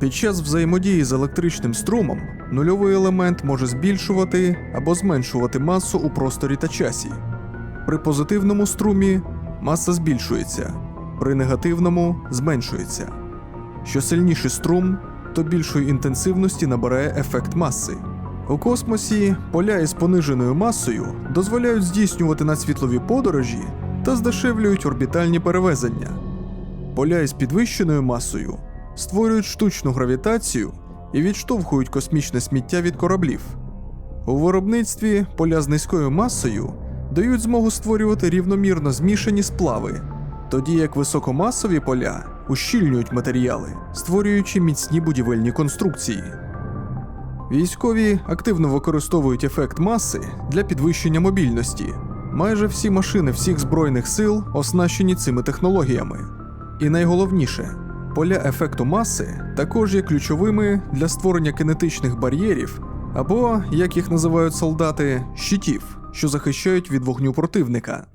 Під час взаємодії з електричним струмом нульовий елемент може збільшувати або зменшувати масу у просторі та часі. При позитивному струмі маса збільшується, при негативному зменшується. Що сильніший струм, то більшої інтенсивності набирає ефект маси. У космосі поля із пониженою масою дозволяють здійснювати надсвітлові подорожі та здешевлюють орбітальні перевезення. Поля із підвищеною масою створюють штучну гравітацію і відштовхують космічне сміття від кораблів. У виробництві поля з низькою масою дають змогу створювати рівномірно змішані сплави, тоді як високомасові поля ущільнюють матеріали, створюючи міцні будівельні конструкції. Військові активно використовують ефект маси для підвищення мобільності. Майже всі машини всіх збройних сил оснащені цими технологіями. І найголовніше, поля ефекту маси також є ключовими для створення кинетичних бар'єрів або, як їх називають солдати, щитів, що захищають від вогню противника.